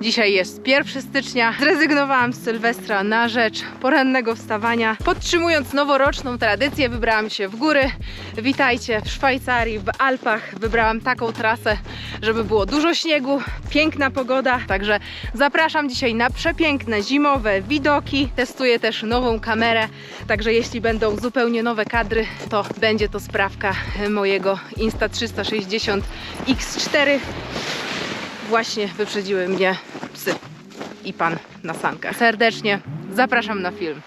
Dzisiaj jest 1 stycznia. Zrezygnowałam z Sylwestra na rzecz porannego wstawania. Podtrzymując noworoczną tradycję, wybrałam się w góry. Witajcie w Szwajcarii, w Alpach. Wybrałam taką trasę, żeby było dużo śniegu, piękna pogoda. Także zapraszam dzisiaj na przepiękne zimowe widoki. Testuję też nową kamerę. Także jeśli będą zupełnie nowe kadry, to będzie to sprawka mojego Insta360 X4 właśnie wyprzedziły mnie psy i pan na sankach. Serdecznie zapraszam na film.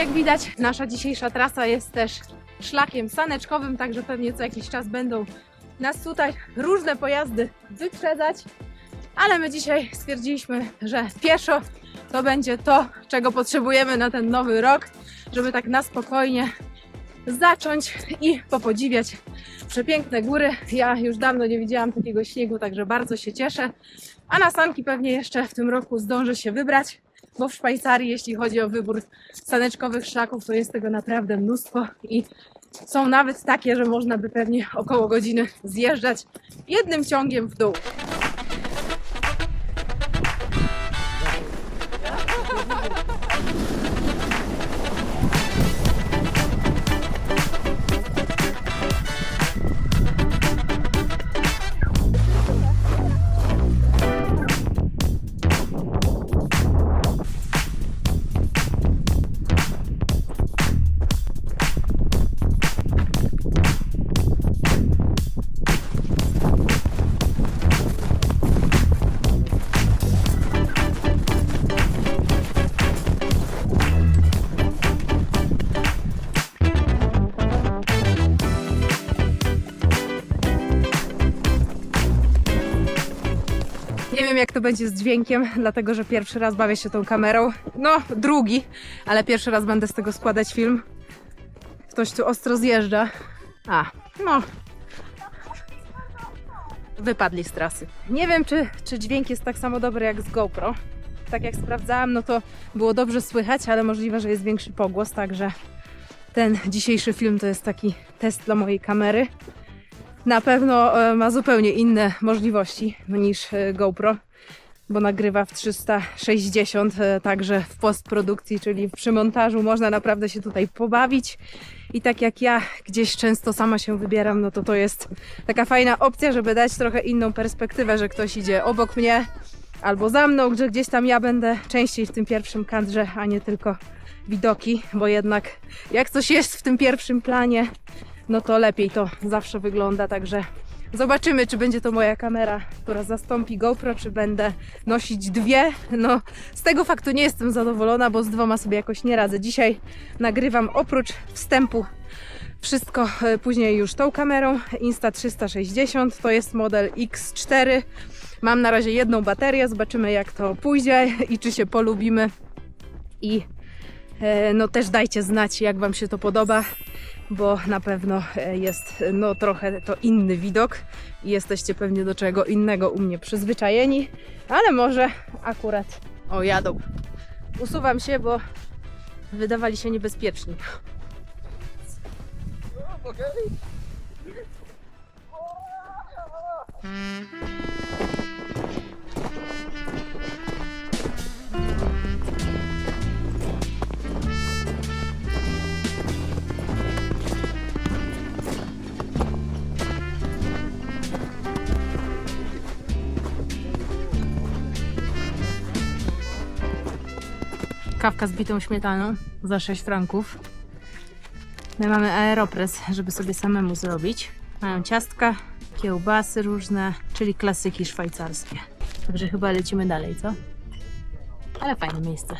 Jak widać, nasza dzisiejsza trasa jest też szlakiem saneczkowym, także pewnie co jakiś czas będą nas tutaj różne pojazdy wyprzedzać. Ale my dzisiaj stwierdziliśmy, że pieszo to będzie to, czego potrzebujemy na ten nowy rok, żeby tak na spokojnie zacząć i popodziwiać przepiękne góry. Ja już dawno nie widziałam takiego śniegu, także bardzo się cieszę. A na sanki pewnie jeszcze w tym roku zdążę się wybrać, bo w Szwajcarii, jeśli chodzi o wybór saneczkowych szlaków, to jest tego naprawdę mnóstwo i są nawet takie, że można by pewnie około godziny zjeżdżać jednym ciągiem w dół. To będzie z dźwiękiem, dlatego że pierwszy raz bawię się tą kamerą. No, drugi, ale pierwszy raz będę z tego składać film. Ktoś tu ostro zjeżdża. A, no. Wypadli z trasy. Nie wiem, czy, czy dźwięk jest tak samo dobry jak z GoPro. Tak jak sprawdzałam, no to było dobrze słychać, ale możliwe, że jest większy pogłos, także ten dzisiejszy film to jest taki test dla mojej kamery na pewno e, ma zupełnie inne możliwości niż e, GoPro, bo nagrywa w 360, e, także w postprodukcji, czyli przy montażu można naprawdę się tutaj pobawić. I tak jak ja gdzieś często sama się wybieram, no to to jest taka fajna opcja, żeby dać trochę inną perspektywę, że ktoś idzie obok mnie albo za mną, że gdzieś tam ja będę częściej w tym pierwszym kadrze, a nie tylko widoki, bo jednak jak coś jest w tym pierwszym planie, no to lepiej to zawsze wygląda, także zobaczymy, czy będzie to moja kamera, która zastąpi GoPro, czy będę nosić dwie. No, z tego faktu nie jestem zadowolona, bo z dwoma sobie jakoś nie radzę. Dzisiaj nagrywam oprócz wstępu Wszystko e, później już tą kamerą Insta360, to jest model X4. Mam na razie jedną baterię, zobaczymy jak to pójdzie i czy się polubimy. I e, no też dajcie znać jak Wam się to podoba, bo na pewno e, jest no trochę to inny widok i jesteście pewnie do czego innego u mnie przyzwyczajeni, ale może akurat o jadą. Usuwam się, bo wydawali się niebezpieczni. Kawka z bitą śmietaną za 6 franków. My mamy aeropres, żeby sobie samemu zrobić. Mają ciastka, kiełbasy różne, czyli klasyki szwajcarskie. Także chyba lecimy dalej, co? Ale fajne miejsce.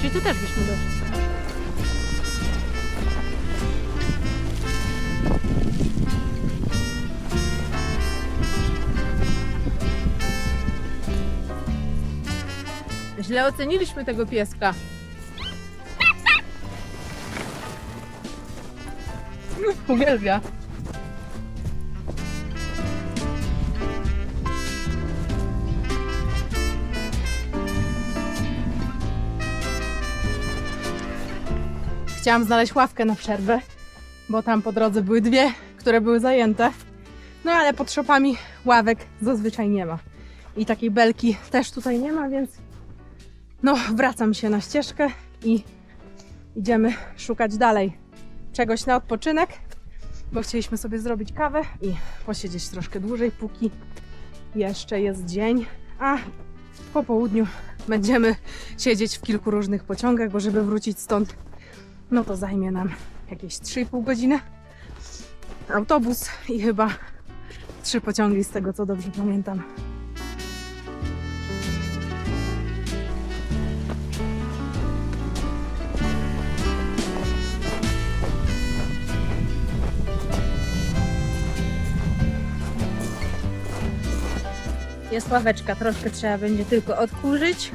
Czyli tu też byśmy doszli. Źle oceniliśmy tego pieska. Uwielbia. Chciałam znaleźć ławkę na przerwę, bo tam po drodze były dwie, które były zajęte. No ale pod szopami ławek zazwyczaj nie ma. I takiej belki też tutaj nie ma, więc no, wracam się na ścieżkę i idziemy szukać dalej czegoś na odpoczynek, bo chcieliśmy sobie zrobić kawę i posiedzieć troszkę dłużej, póki jeszcze jest dzień, a po południu będziemy siedzieć w kilku różnych pociągach, bo żeby wrócić stąd, no to zajmie nam jakieś 3,5 godziny. Autobus i chyba trzy pociągi z tego co dobrze pamiętam. Jest ławeczka, troszkę trzeba będzie tylko odkurzyć.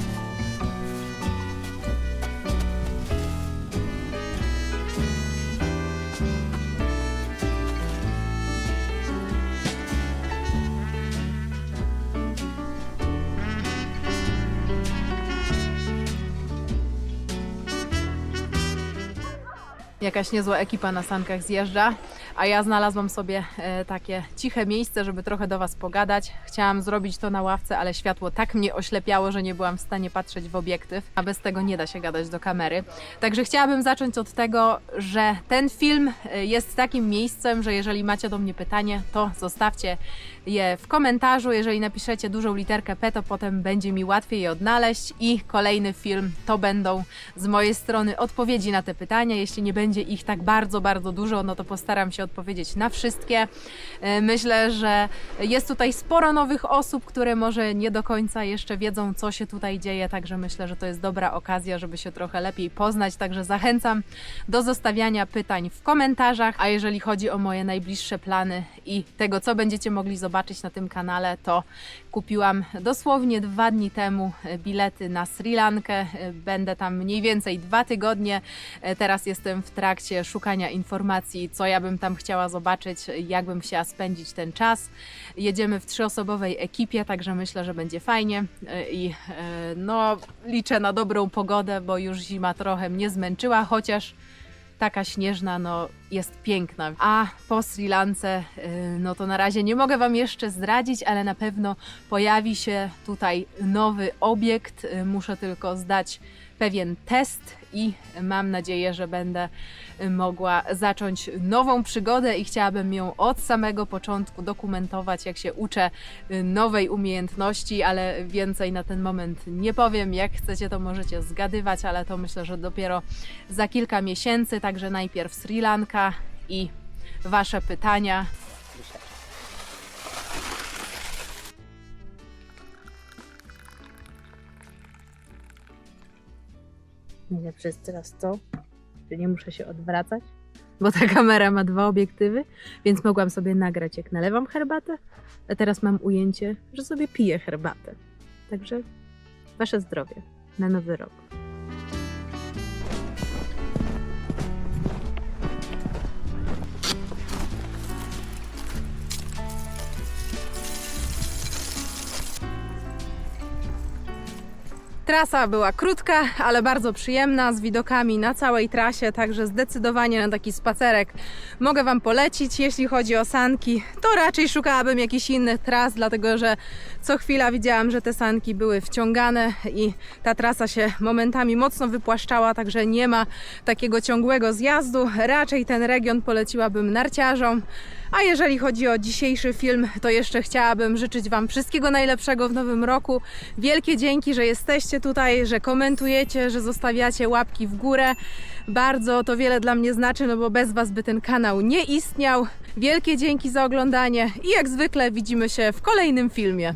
Jakaś niezła ekipa na sankach zjeżdża, a ja znalazłam sobie e, takie ciche miejsce, żeby trochę do Was pogadać. Chciałam zrobić to na ławce, ale światło tak mnie oślepiało, że nie byłam w stanie patrzeć w obiektyw, a bez tego nie da się gadać do kamery. Także chciałabym zacząć od tego, że ten film e, jest takim miejscem, że jeżeli macie do mnie pytanie, to zostawcie je w komentarzu. Jeżeli napiszecie dużą literkę P, to potem będzie mi łatwiej je odnaleźć i kolejny film to będą z mojej strony odpowiedzi na te pytania. Jeśli nie będzie ich tak bardzo, bardzo dużo, no to postaram się odpowiedzieć na wszystkie. E, Myślę, że jest tutaj sporo nowych osób, które może nie do końca jeszcze wiedzą, co się tutaj dzieje, także myślę, że to jest dobra okazja, żeby się trochę lepiej poznać. Także zachęcam do zostawiania pytań w komentarzach. A jeżeli chodzi o moje najbliższe plany i tego, co będziecie mogli zobaczyć na tym kanale, to kupiłam dosłownie dwa dni temu e, bilety na Sri Lankę. E, Będę tam mniej więcej dwa tygodnie. E, Teraz jestem w trakcie szukania informacji, co ja bym tam chciała zobaczyć, jak bym chciała spędzić ten czas. Jedziemy w trzyosobowej ekipie, także myślę, że będzie fajnie i no liczę na dobrą pogodę, bo już zima trochę mnie zmęczyła, chociaż taka śnieżna, no jest piękna. A po Sri Lance, y, no to na razie nie mogę Wam jeszcze zdradzić, ale na pewno pojawi się tutaj nowy obiekt. Y, Muszę tylko zdać pewien test i mam nadzieję, że będę mogła zacząć nową przygodę i chciałabym ją od samego początku dokumentować, jak się uczę nowej umiejętności, ale więcej na ten moment nie powiem. Jak chcecie, to możecie zgadywać, ale to myślę, że dopiero za kilka miesięcy. Także najpierw Sri Lanka i Wasze pytania. Fajne przez teraz to, że nie muszę się odwracać, bo ta kamera ma dwa obiektywy, więc mogłam sobie nagrać jak nalewam herbatę, a teraz mam ujęcie, że sobie piję herbatę. Także wasze zdrowie na nowy rok. Trasa była krótka, ale bardzo przyjemna, z widokami na całej trasie, także zdecydowanie na taki spacerek mogę Wam polecić. Jeśli chodzi o sanki, to raczej szukałabym jakichś innych tras, dlatego że co chwila widziałam, że te sanki były wciągane i ta trasa się momentami mocno wypłaszczała, także nie ma takiego ciągłego zjazdu. Raczej ten region poleciłabym narciarzom. A jeżeli chodzi o dzisiejszy film, to jeszcze chciałabym życzyć Wam wszystkiego najlepszego w nowym roku. Wielkie dzięki, że jesteście tutaj, że komentujecie, że zostawiacie łapki w górę. Bardzo to wiele dla mnie znaczy, no bo bez Was by ten kanał nie istniał. Wielkie dzięki za oglądanie i jak zwykle widzimy się w kolejnym filmie.